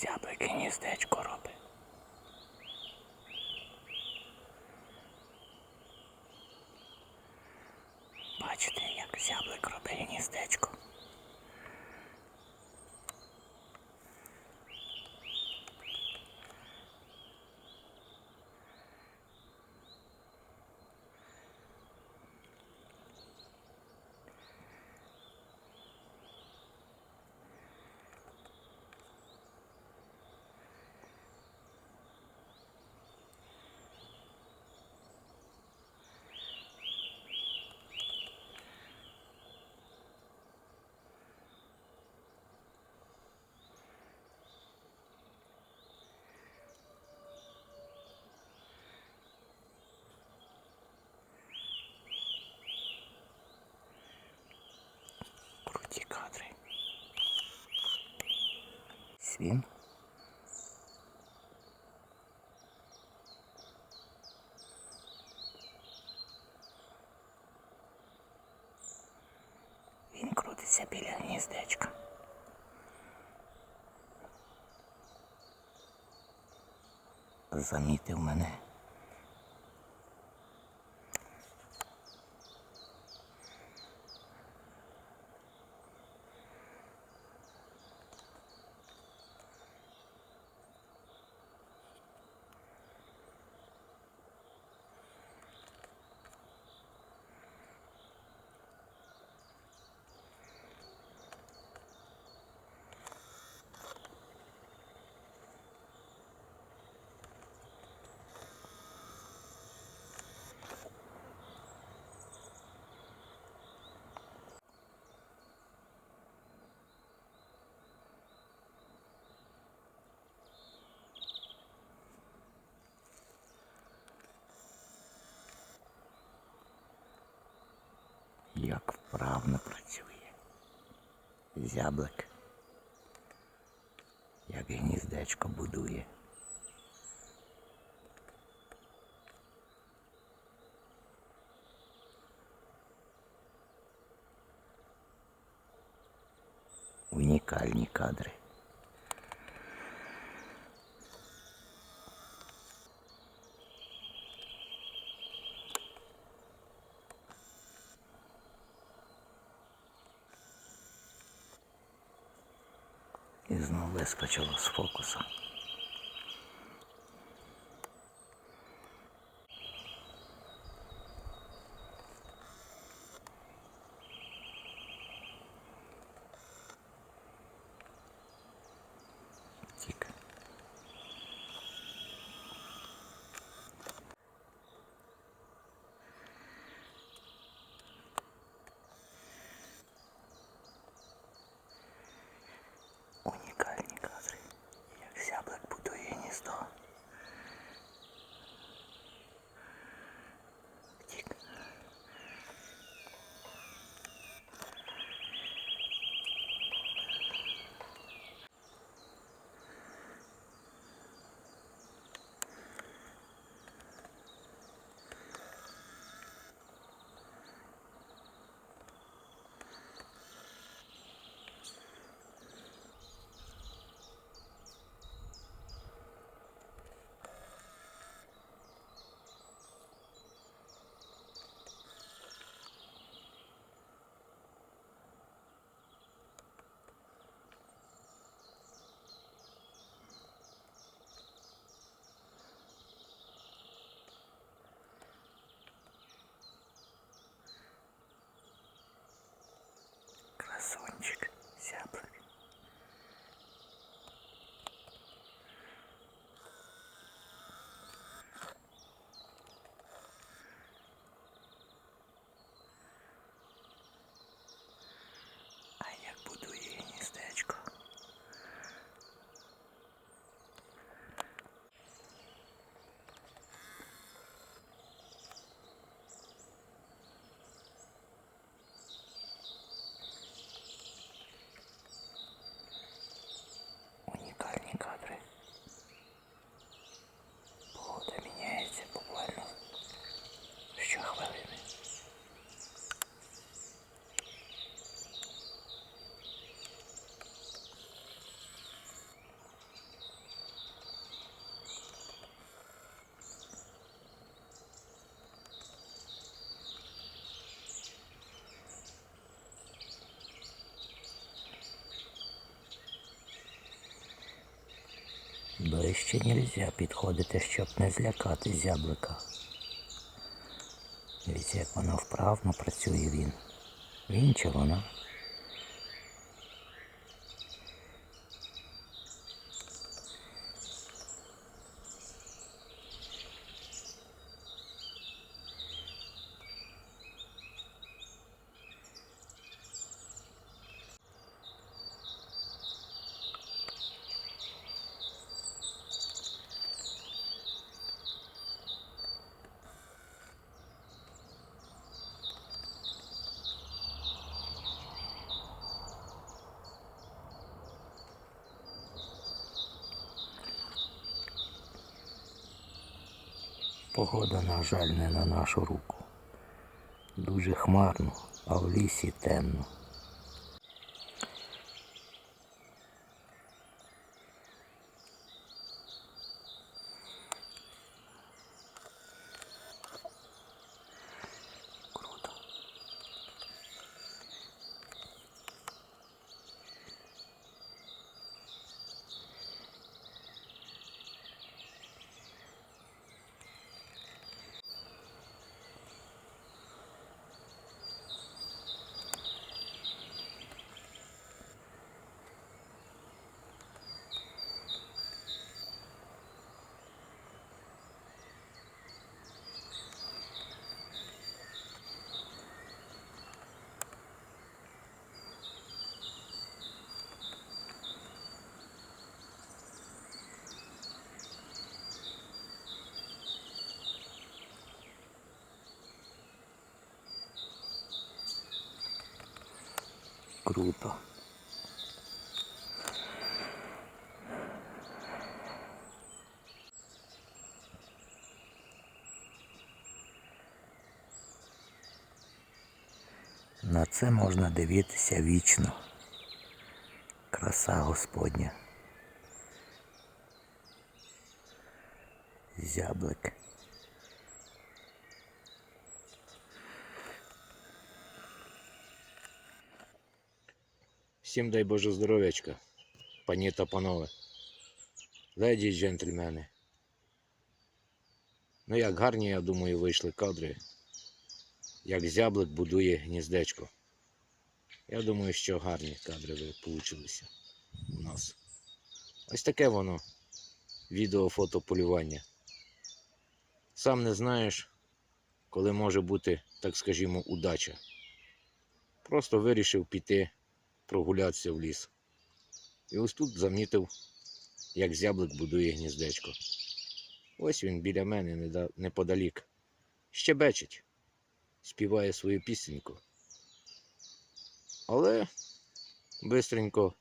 Зяблик гніздечко робить. Бачите, як зяблик робить гніздечко. Круті кадри. Свін. Він крутиться біля гніздечка. Замітив мене. Як вправно працює. Зяблик. Як гніздечко будує. Унікальні кадри. І знову з фокуса. Ближче нельзя підходити, щоб не злякати зяблика. Дивіться, як воно вправно працює він. Він чи вона? Погода, на жаль, не на нашу руку. Дуже хмарно, а в лісі темно. Круто. На це можна дивитися вічно. Краса Господня. Зяблик. Всім дай Боже здоров'ячка, пані та панове, леді й джентльмени. Ну як гарні, я думаю, вийшли кадри, як зяблик будує гніздечко. Я думаю, що гарні кадри ви получилися у нас. Ось таке воно відео фото полювання. Сам не знаєш, коли може бути, так скажімо, удача. Просто вирішив піти прогулятися в ліс. І ось тут замітив, як зяблик будує гніздечко. Ось він біля мене неподалік. Щебечить, співає свою пісеньку. Але бистренько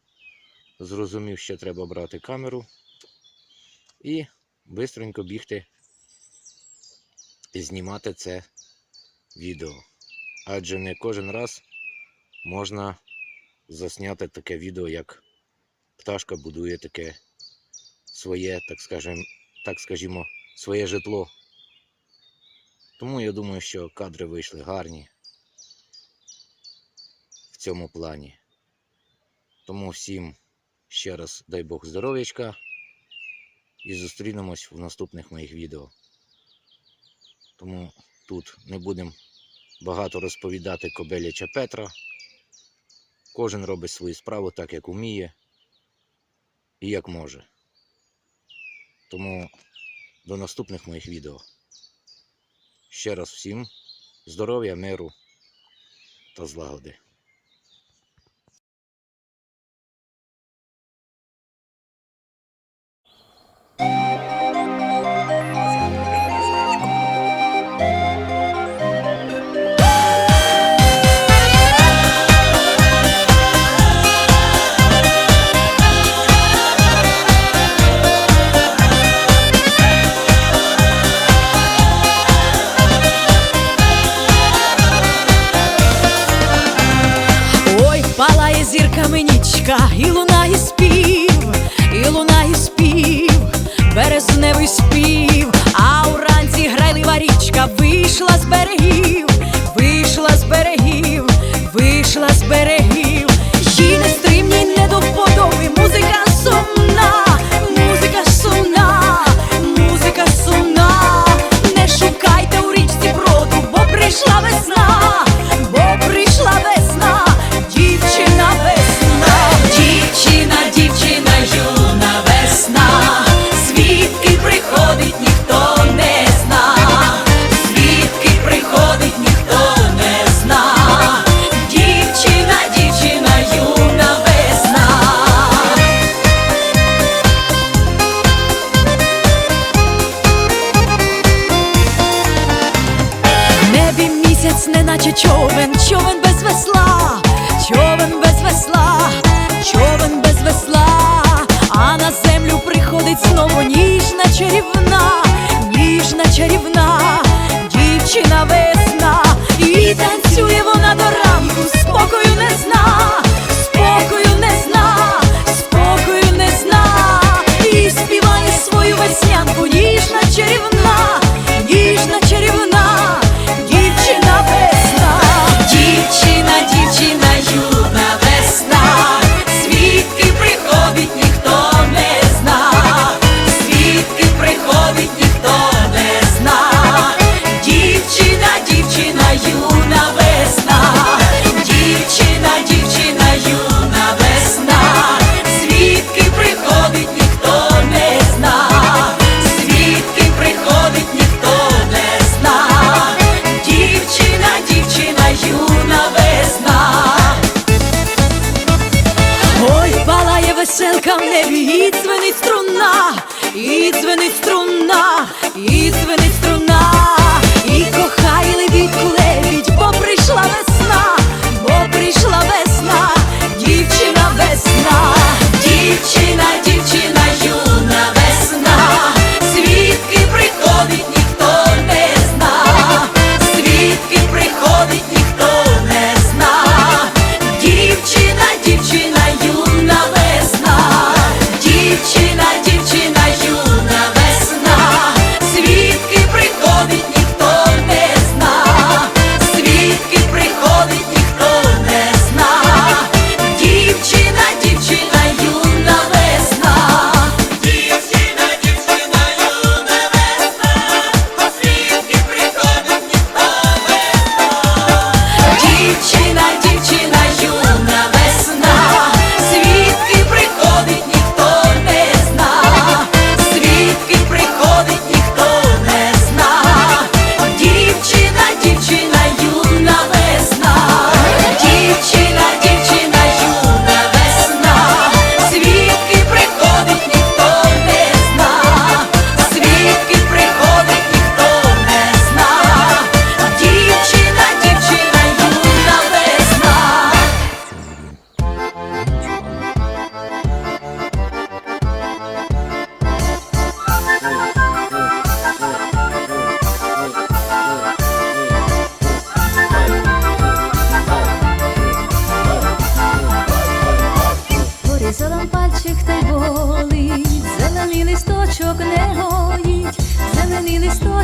зрозумів, що треба брати камеру і бистренько бігти і знімати це відео. Адже не кожен раз можна засняти таке відео, як пташка будує таке своє, так скажем, так скажімо, своє житло. Тому я думаю, що кадри вийшли гарні в цьому плані. Тому всім ще раз дай Бог здоров'ячка і зустрінемось в наступних моїх відео. Тому тут не будемо багато розповідати Кобеляча Петра. Кожен робить свою справу так, як уміє і як може. Тому до наступних моїх відео. Ще раз всім здоров'я, миру та злагоди. тільки човен, човен без весла, човен без весла, човен без весла, а на землю приходить знову ніжна чарівна, ніжна чарівна.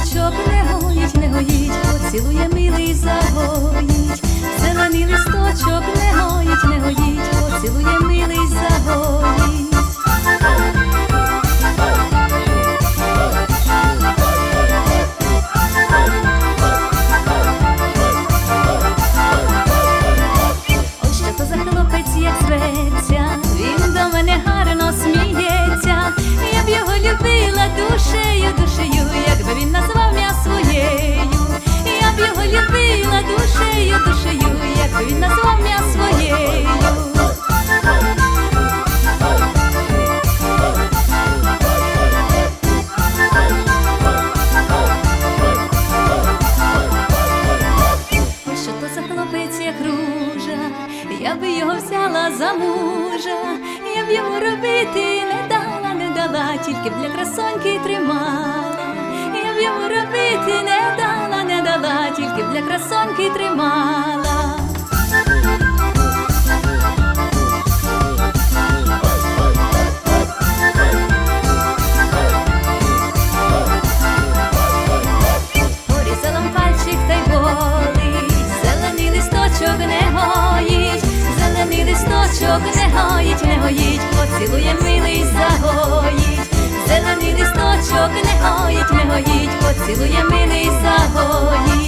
квіточок не гоїть, не гоїть, поцілує милий загоїть, зелений листочок не гоїть, не гоїть, поцілує милий загоїть. любити не дала, не дала, тільки для красоньки тримала. Порізалом пальчик та й болить, зелений листочок не гоїть, зелений листочок не гоїть, не гоїть, поцілує милий загоїть, зелений листочок не гоїть поцілує милий загоні.